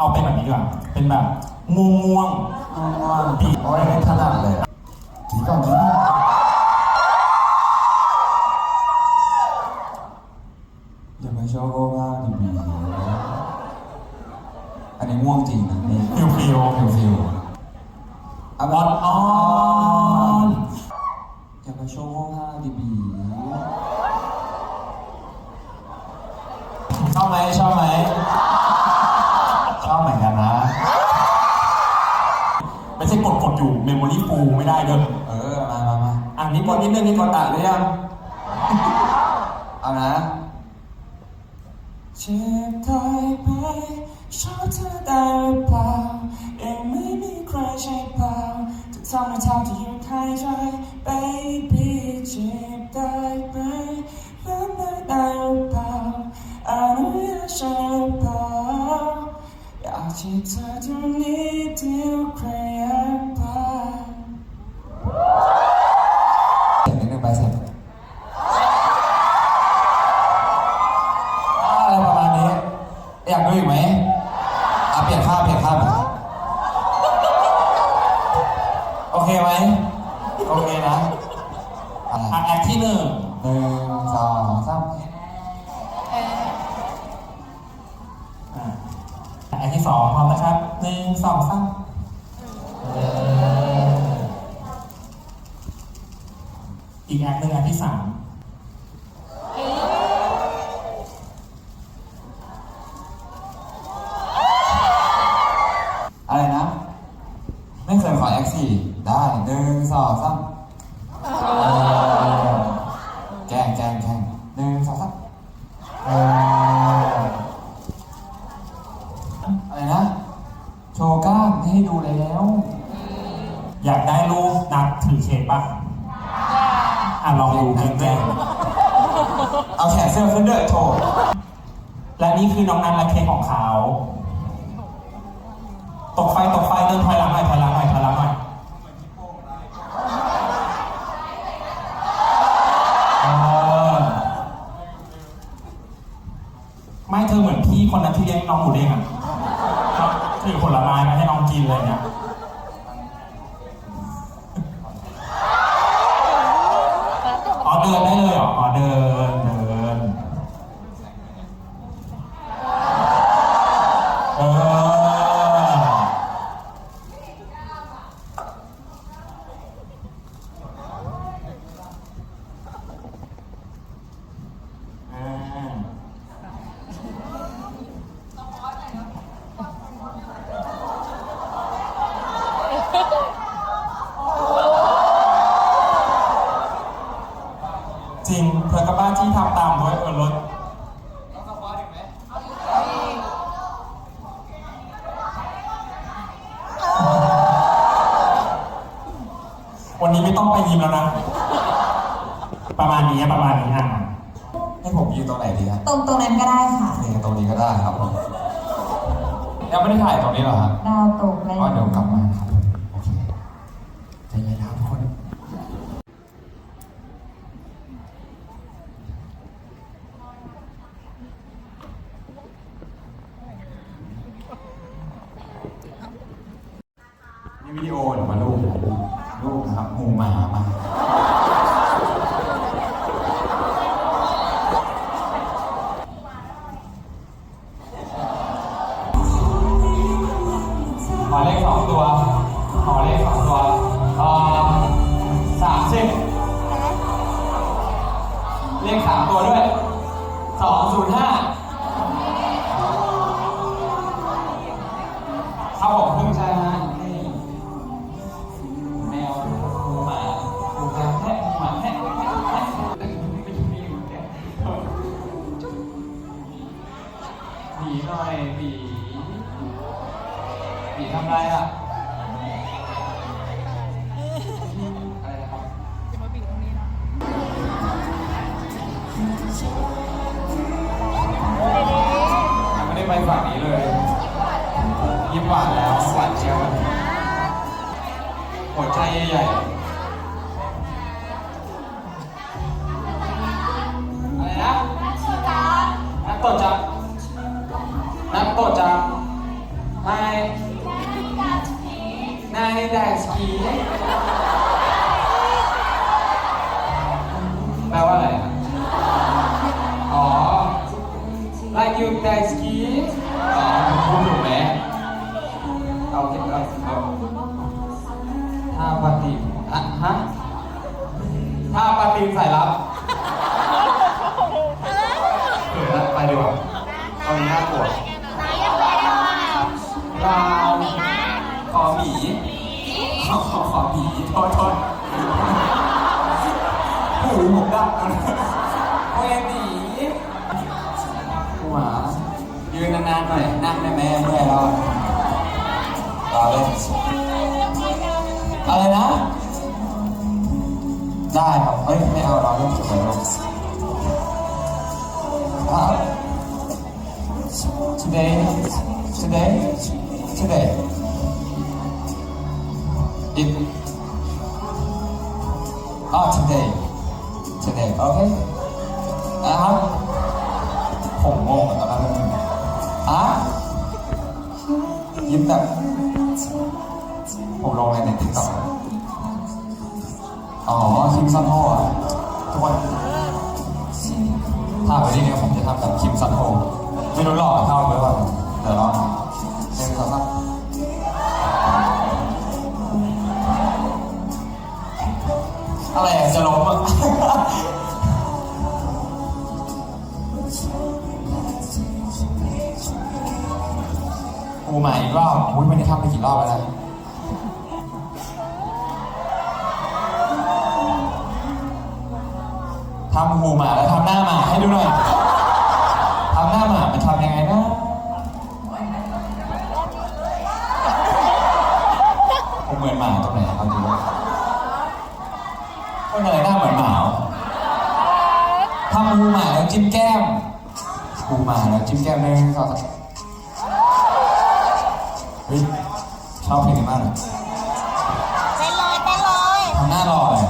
เอาเป็นแบบนี้ดีกว่าเป็นแบบง่วงง่วงง่วงๆปีโอ้ยไม่ถนัดเลยทีก่อนทีก่อนอย่ามาโชว์โก้บ้างดิบีอันนี้ง่วงจริงนะนี่ฟิวฟิวฟิวฟิวอะออนออนอย่ามาโชว์โก้บ้างดิบีชอบไหมชอบไหม มาอะนิดกดนิดนึงนิดกดอะหรือยังเอานะเจ็บถอยไปชอบเธอได้หรือเปล่ายังไม่มีใครใช่เปล่าจะทำให้เท่าที่ยังหายใจ baby เจ็บได้ไหมรักได้ได้หรือเปล่าอนุญาตใช่หรือเปล่าอยากที่เธอตรงนี้เดียวใคร อยากดูอีกไหมอะเปลี่ยนภาพเปลี่ยนภาพน่อยโอเคไหมโอเคนะอะอะแอคที่หนึ่งหนึ่งสองสามอะแอคที่สองพร้อมนะครับหนึ่งสองสามอีกแอคหนึ่งแอคที่สาม อะไรนะ ไม่เคยขอแอคสี่ได้หนึ่งสองสามเออ แกล้งแกล้งหนึ่งสองสามเอออะไรนะ โชว์กล้ามให้ดูแล้ว อยากได้รูปนัดถือเค้กป่ะ อะลองดูเค้กแรกเอาแขนเสื้อขึ้นด้วยโชว์และนี่คือน้องนัทและเคของเขา ตกไฟตกไฟเดินถอยหลังหน่อยถอยหลังหน่อยถอยหลังหน่อยเออไม่เธอเหมือนพี่ คนนั้นที่เลี้ยงน้องหมูเด้งอะครับถือผลไม้มาให้น้องกินเลยเนี่ยอ๋อเดินได้เลยเหรออ๋อเดินเดิน เอออ่าจริง เธอกับบ้านที่ทำตามด้วยเออรถวันนี้ไม่ต้องไปยิมแล้วนะ ประมาณนี้ประมาณนี้อะให้ผมยืนตรงไหนดีฮะตรงตรงนั้นก็ได้ค่ะ นี่ตรงนี้ก็ได้ครับผมยังไม่ได้ถ่ายตรงนี้เหรอฮะดาวตกเลยอ๋อเดี๋ยวกลับมาครับผมโอเคใจเย็นนะครับทุกคน นี่วิดีโอหรือมารูปรูปนะครับหูหมามาขอเลขสองตัว ขอเลขสองตัวเอ่อสามสิบเลขสามตัวด้วยสองศูนย์ห้าเข้าผมครึ่งใช่ ผีทำไรอะอะไรนะครับจะมาบีตรงนี้นะยังไม่ได้ไปฝั่งนี้เลยยิ้มหวานแล้วหวานเชียวหัวใจใหญ่อะไรนะนักตดจังนักตดจัง นายแดกสกีแปลว่าอะไรอะอ๋อ like you แดกสกีอ๋อพูดถูกไหมเอาเก็บเอาเอาท่าปฏิอะฮะท่าปฏิสายลับเกิดล้วไปดีกว่า นานหน่อยนั่งได้ไหมเมื่อยแล้วรอเล่นอะไรนะ ได้ครับเฮ้ยไม่เอาเราเล่นเก็บไว้ลูกครับ today today today it oh today today okay อะครับ อะยิ้มแบบผมลงในในติ๊กต็อกอ๋อคิมซันโฮอะทุกคนถ้าไปที่นี้ผมจะทำแบบคิมซันโฮไม่รู้หลอกเท่าหรือเปล่าเดี๋ยวลองหนึ่งสองสามอะไรจะล้มอะ ใหม่อีกรอบอุ้ยไม่ได้ทำไปกี่รอบแล้วนะทำหูหมาแล้วทำหน้าหมาให้ดูหน่อยทำหน้าหมามันทำยังไงนะผมเหมือนหมาตรงไหนเอาดูว่าคนอะไรหน้าเหมือนหมาทำหูหมาแล้วจิ้มแก้มหูหมาแล้วจิ้มแก้มหนึ่งสองสามเฮ้ย ชอบเพลงนี้มากเลยเต้นเลยเต้นเลยทำหน้ารอเลยอะ